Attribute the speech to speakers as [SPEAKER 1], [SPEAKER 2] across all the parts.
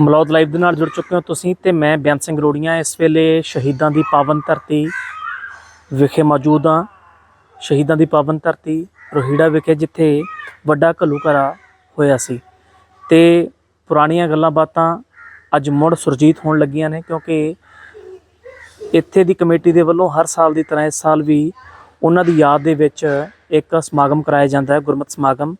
[SPEAKER 1] Malaud live ਦੇ ਨਾਲ ਜੁੜ ਚੁੱਕੇ ਹੋ ਤੁਸੀਂ ਤੇ ਮੈਂ ਬੇਅੰਤ ਸਿੰਘ ਰੋੜੀਆਂ ਇਸ ਵੇਲੇ ਸ਼ਹੀਦਾਂ ਦੀ ਪਾਵਨ ਧਰਤੀ ਵਿਖੇ ਮੌਜੂਦ ਹਾਂ। ਸ਼ਹੀਦਾਂ ਦੀ ਪਾਵਨ ਧਰਤੀ ਰੋਹੀੜਾ ਵਿਖੇ ਜਿੱਥੇ ਵੱਡਾ ਘੱਲੂਘਾਰਾ ਹੋਇਆ ਸੀ। ਤੇ ਪੁਰਾਣੀਆਂ ਗੱਲਾਂ ਬਾਤਾਂ ਅੱਜ ਮੁੜ ਸੁਰਜੀਤ ਹੋਣ ਲੱਗੀਆਂ ਨੇ ਕਿਉਂਕਿ ਇੱਥੇ ਦੀ ਕਮੇਟੀ ਦੇ ਵੱਲੋਂ ਹਰ ਸਾਲ ਦੀ ਤਰ੍ਹਾਂ ਇਸ ਸਾਲ ਵੀ ਉਹਨਾਂ ਦੀ ਯਾਦ ਦੇ ਵਿੱਚ ਇੱਕ ਸਮਾਗਮ ਕਰਾਇਆ ਜਾਂਦਾ ਹੈ, ਗੁਰਮਤਿ ਸਮਾਗਮ।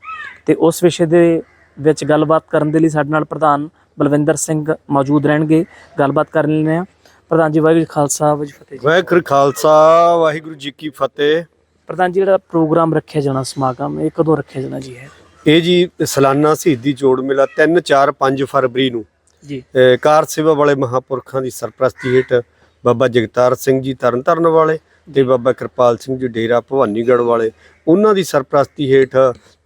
[SPEAKER 1] ਤੇ ਉਸ ਵਿਸ਼ੇ ਦੇ ਵਿੱਚ ਗੱਲਬਾਤ ਕਰਨ ਦੇ ਲਈ ਸਾਡੇ ਨਾਲ ਪ੍ਰਧਾਨ ਬਲਵਿੰਦਰ ਸਿੰਘ ਮੌਜੂਦ ਰਹਿਣਗੇ। ਗੱਲਬਾਤ ਕਰਨ ਲੈਣੇ ਆ ਪ੍ਰਧਾਨ ਜੀ ਵਾਹਿਗੁਰੂ ਜੀ ਖਾਲਸਾ ਵਾਹਿਗੁਰੂ ਜੀ ਫਤਿਹ ਜੀ।
[SPEAKER 2] ਵਾਹਿਗੁਰੂ ਖਾਲਸਾ ਵਾਹਿਗੁਰੂ ਜੀ ਕੀ ਫਤਿਹ।
[SPEAKER 1] ਪ੍ਰਧਾਨ ਜੀ ਜਿਹੜਾ ਪ੍ਰੋਗਰਾਮ ਰੱਖਿਆ ਜਾਣਾ ਸਮਾਗਮ ਇਹ ਕਦੋਂ ਰੱਖਿਆ ਜਾਣਾ ਜੀ ਹੈ
[SPEAKER 2] ਇਹ ਜੀ ਸਾਲਾਨਾ ਸ਼ਹੀਦੀ ਜੋੜ ਮੇਲਾ 3 4 5 ਫਰਵਰੀ ਨੂੰ।
[SPEAKER 1] ਜੀ।
[SPEAKER 2] ਕਾਰ ਸੇਵਾ ਵਾਲੇ ਮਹਾਪੁਰਖਾਂ ਦੀ ਸਰਪ੍ਰਸਤੀ ਹੇਠ ਬਾਬਾ ਜਗਤਾਰ ਸਿੰਘ ਜੀ ਤਰਨਤਾਰਨ ਵਾਲੇ ਤੇ ਬਾਬਾ ਕਿਰਪਾਲ ਸਿੰਘ ਜੀ ਡੇਰਾ ਭਵਾਨੀਗੜ੍ਹ ਵਾਲੇ ਉਹਨਾਂ ਦੀ ਸਰਪ੍ਰਸਤੀ ਹੇਠ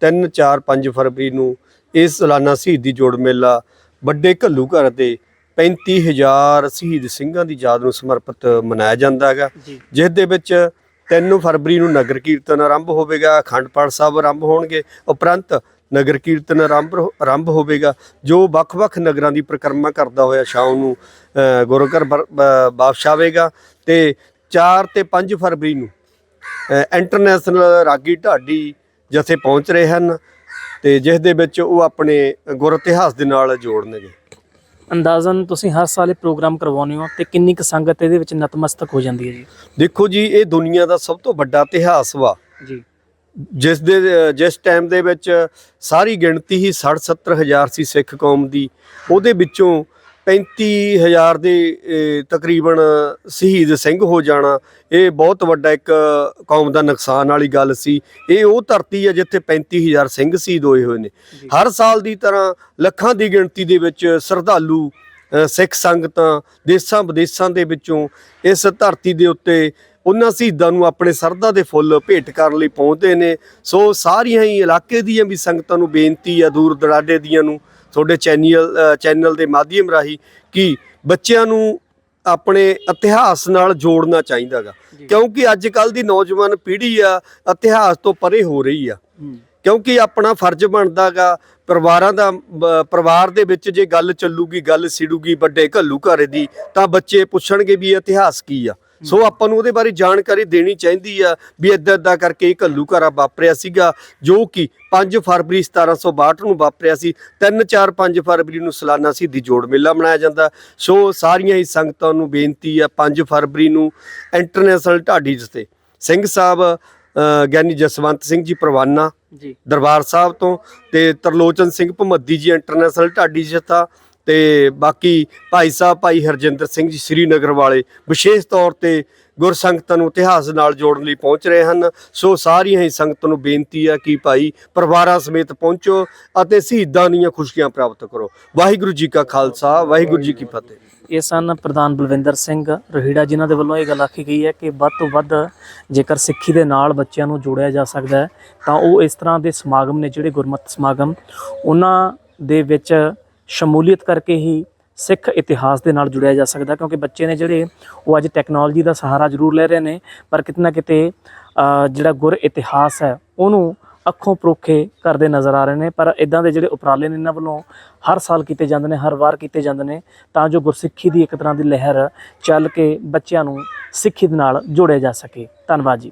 [SPEAKER 2] 3 4 5 ਫਰਵਰੀ ਨੂੰ ਇਸ ਸਾਲਾਨਾ ਸ਼ਹੀਦੀ ਜੋੜ ਮੇਲਾ ਵੱਡੇ ਘੱਲੂ ਘਰ ਦੇ 35000 ਸ਼ਹੀਦ ਸਿੰਘਾਂ ਦੀ ਯਾਦ ਨੂੰ ਸਮਰਪਿਤ ਮਨਾਇਆ ਜਾਂਦਾ ਹੈਗਾ। ਜਿਸ ਦੇ ਵਿੱਚ 3 ਫਰਵਰੀ ਨੂੰ ਨਗਰ ਕੀਰਤਨ ਆਰੰਭ ਹੋਵੇਗਾ ਅਖੰਡ ਪਾਠ ਸਾਹਿਬ ਆਰੰਭ ਹੋਣਗੇ ਉਪਰੰਤ ਨਗਰ ਕੀਰਤਨ ਆਰੰਭ ਆਰੰਭ ਹੋਵੇਗਾ ਜੋ ਵੱਖ-ਵੱਖ ਨਗਰਾਂ ਦੀ ਪਰਿਕਰਮਾ ਕਰਦਾ ਹੋਇਆ ਸ਼ਾਮ ਨੂੰ ਗੁਰੂ ਘਰ ਵਾਪਸ ਆਵੇਗਾ ਤੇ 4 ਤੇ 5 ਫਰਵਰੀ ਨੂੰ ਇੰਟਰਨੈਸ਼ਨਲ ਰਾਗੀ ਢਾਡੀ ਜਥੇ ਪਹੁੰਚ ਰਹੇ ਹਨ ਤੇ ਜਿਸ ਦੇ ਵਿੱਚ ਉਹ ਆਪਣੇ ਗੁਰ ਇਤਿਹਾਸ ਦੇ ਨਾਲ ਜੋੜਨਗੇ।
[SPEAKER 1] ਅੰਦਾਜ਼ਨ ਤੁਸੀਂ ਹਰ ਸਾਲ ਇਹ ਪ੍ਰੋਗਰਾਮ ਕਰਵਾਉਂਦੇ ਹੋ ਤੇ ਕਿੰਨੀ ਕੁ ਸੰਗਤ ਇਹਦੇ ਵਿੱਚ ਨਤਮਸਤਕ ਹੋ ਜਾਂਦੀ ਹੈ ਜੀ?
[SPEAKER 2] ਦੇਖੋ ਜੀ ਇਹ ਦੁਨੀਆ ਦਾ ਸਭ ਤੋਂ ਵੱਡਾ ਇਤਿਹਾਸ ਵਾ।
[SPEAKER 1] ਜੀ।
[SPEAKER 2] ਜਿਸ ਦੇ ਜਿਸ ਟਾਈਮ ਦੇ ਵਿੱਚ ਸਾਰੀ ਗਿਣਤੀ ਹੀ 60 70 ਹਜ਼ਾਰ ਸੀ ਸਿੱਖ ਕੌਮ ਦੀ। ਉਹਦੇ ਵਿੱਚੋਂ 35000 ਦੇ ਤਕਰੀਬਨ ਸ਼ਹੀਦ ਸਿੰਘ ਹੋ ਜਾਣਾ। ਇਹ ਬਹੁਤ ਵੱਡਾ ਇੱਕ ਕੌਮ ਦਾ ਨੁਕਸਾਨ ਵਾਲੀ ਗੱਲ ਸੀ। ਇਹ ਉਹ ਧਰਤੀ ਹੈ ਜਿੱਥੇ 35000 ਸਿੰਘ ਸ਼ਹੀਦ ਹੋਏ ਹੋਏ ਨੇ। ਹਰ ਸਾਲ ਦੀ ਤਰ੍ਹਾਂ ਲੱਖਾਂ ਦੀ ਗਿਣਤੀ ਦੇ ਵਿੱਚ ਸ਼ਰਧਾਲੂ ਸਿੱਖ ਸੰਗਤਾਂ ਦੇਸ਼ਾਂ ਵਿਦੇਸ਼ਾਂ ਦੇ ਵਿੱਚੋਂ ਇਸ ਧਰਤੀ ਦੇ ਉੱਤੇ ਉਹਨਾਂ ਸ਼ਹੀਦਾਂ ਨੂੰ ਆਪਣੇ ਸਰਦਾ ਦੇ ਫੁੱਲ ਭੇਟ ਕਰਨ ਲਈ ਪਹੁੰਚਦੇ ਨੇ। ਸੋ ਸਾਰੀਆਂ ਹੀ ਇਲਾਕੇ ਦੀਆਂ ਵੀ ਸੰਗਤਾਂ ਨੂੰ ਬੇਨਤੀ ਆ ਦੂਰ ਦਰਾਡੇ ਦੀਆਂ ਨੂੰ ਤੁਹਾਡੇ ਚੈਨਲ ਚੈਨਲ ਦੇ ਮਾਧਿਅਮ ਰਾਹੀਂ ਕਿ ਬੱਚਿਆਂ ਨੂੰ ਆਪਣੇ ਇਤਿਹਾਸ ਨਾਲ ਜੋੜਨਾ ਚਾਹੀਦਾਗਾ। ਕਿਉਂਕਿ ਅੱਜ ਕੱਲ ਦੀ ਨੌਜਵਾਨ ਪੀੜ੍ਹੀ ਆ ਇਤਿਹਾਸ ਤੋਂ ਪਰੇ ਹੋ ਰਹੀ ਆ। ਕਿਉਂਕਿ ਆਪਣਾ ਫਰਜ਼ ਬਣਦਾਗਾ ਪਰਿਵਾਰਾਂ ਦਾ ਪਰਿਵਾਰ ਦੇ ਵਿੱਚ ਜੇ ਗੱਲ ਚੱਲੂਗੀ ਗੱਲ ਸਿੜੂਗੀ ਵੱਡੇ ਘੱਲੂ ਘਰੇ ਦੀ ਤਾਂ ਬੱਚੇ ਪੁੱਛਣਗੇ ਵੀ ਇਤਿਹਾਸ ਕੀ ਆ। ਸੋ ਆਪਾਂ ਨੂੰ ਉਹਦੇ ਬਾਰੇ ਜਾਣਕਾਰੀ ਦੇਣੀ ਚਾਹੀਦੀ ਆ ਵੀ ਇਦਾਂ ਇਦਾਂ ਕਰਕੇ ਇਹ ਘਰਾ ਵਾਪਰਿਆ ਸੀਗਾ ਜੋ ਕਿ 5 ਫਰਵਰੀ 1762 ਨੂੰ ਵਾਪਰਿਆ ਸੀ। 3 4 5 ਫਰਵਰੀ ਨੂੰ ਸਾਲਾਨਾ ਸ਼ਹੀਦੀ ਜੋੜ ਮੇਲਾ ਮਨਾਇਆ ਜਾਂਦਾ। ਸੋ ਸਾਰੀਆਂ ਹੀ ਸੰਗਤਾਂ ਨੂੰ ਬੇਨਤੀ ਆ 5 ਫਰਵਰੀ ਨੂੰ ਇੰਟਰਨੈਸ਼ਨਲ ਢਾਡੀ ਜਿੱਤੇ। ਸਿੰਘ ਸਾਹਿਬ ਗਿਆਨੀ ਜਸਵੰਤ ਸਿੰਘ ਜੀ ਪ੍ਰਵਾਨਾ
[SPEAKER 1] ਜੀ।
[SPEAKER 2] ਦਰਬਾਰ ਸਾਹਿਬ ਤੋਂ ਤੇ ਤਰਲੋਚਨ ਸਿੰਘ ਭਮੱਦੀ ਜੀ ਇੰਟਰਨੈਸ਼ਨਲ ਢਾਡੀ ਜਥਾ ਤੇ ਬਾਕੀ ਭਾਈ ਸਾਹਿਬ, ਭਾਈ ਹਰਜਿੰਦਰ ਸਿੰਘ ਜੀ ਸ੍ਰੀਨਗਰ ਵਾਲੇ ਵਿਸ਼ੇਸ਼ ਤੌਰ ਤੇ ਗੁਰ ਸੰਗਤਾਂ ਨੂੰ ਇਤਿਹਾਸ ਨਾਲ ਜੋੜਨ ਲਈ ਪਹੁੰਚ ਰਹੇ ਹਨ। ਸੋ ਸਾਰੀਆਂ ਹੀ ਸੰਗਤਾਂ ਨੂੰ ਬੇਨਤੀ ਆ ਕਿ ਭਾਈ ਪਰਿਵਾਰਾਂ ਸਮੇਤ ਪਹੁੰਚੋ ਅਤੇ ਸ਼ਹੀਦਾਂ ਦੀਆਂ ਖੁਸ਼ੀਆਂ ਪ੍ਰਾਪਤ ਕਰੋ। ਵਾਹਿਗੁਰੂ ਜੀ ਕਾ ਖਾਲਸਾ, ਵਾਹਿਗੁਰੂ ਜੀ ਕੀ ਫਤਿਹ।
[SPEAKER 1] ਇਹ ਸਨ ਪ੍ਰਧਾਨ ਬਲਵਿੰਦਰ ਸਿੰਘ ਰਹੀੜਾ, ਜਿਨ੍ਹਾਂ ਦੇ ਵੱਲੋਂ ਇਹ ਗੱਲ ਆਖੀ ਗਈ ਹੈ ਕਿ ਵੱਧ ਤੋਂ ਵੱਧ ਜੇਕਰ ਸਿੱਖੀ ਦੇ ਨਾਲ ਬੱਚਿਆਂ ਨੂੰ ਜੋੜਿਆ ਜਾ ਸਕਦਾ ਹੈ, ਤਾਂ ਉਹ ਇਸ ਤਰ੍ਹਾਂ ਦੇ ਸਮਾਗਮ ਨੇ, ਜਿਹੜੇ ਗੁਰਮਤਿ ਸਮਾਗਮ, ਉਹਨਾਂ ਦੇ ਵਿੱਚ ਸ਼ਮੂਲੀਅਤ ਕਰਕੇ ਹੀ ਸਿੱਖ ਇਤਿਹਾਸ ਦੇ ਨਾਲ ਜੁੜਿਆ ਜਾ ਸਕਦਾ, ਕਿਉਂਕਿ ਬੱਚੇ ਨੇ ਜਿਹੜੇ ਉਹ ਅੱਜ ਟੈਕਨੋਲੋਜੀ ਦਾ ਸਹਾਰਾ ਜ਼ਰੂਰ ਲੈ ਰਹੇ ਨੇ, ਪਰ ਕਿਤੇ ਨਾ ਕਿਤੇ ਜਿਹੜਾ ਗੁਰ ਇਤਿਹਾਸ ਹੈ, ਉਹਨੂੰ ਅੱਖੋਂ ਪਰੋਖੇ ਕਰਦੇ ਨਜ਼ਰ ਆ ਰਹੇ ਨੇ, ਪਰ ਇਦਾਂ ਦੇ ਜਿਹੜੇ ਉਪਰਾਲੇ ਨੇ ਇਹਨਾਂ ਵੱਲੋਂ ਹਰ ਸਾਲ ਕੀਤੇ ਜਾਂਦੇ ਨੇ, ਹਰ ਵਾਰ ਕੀਤੇ ਜਾਂਦੇ ਨੇ, ਤਾਂ ਜੋ ਗੁਰਸਿੱਖੀ ਦੀ ਇੱਕ ਤਰ੍ਹਾਂ ਦੀ ਲਹਿਰ ਚੱਲ ਕੇ ਬੱਚਿਆਂ ਨੂੰ ਸਿੱਖੀ ਦੇ ਨਾਲ ਜੋੜਿਆ ਜਾ ਸਕੇ। ਧੰਨਵਾਦ ਜੀ।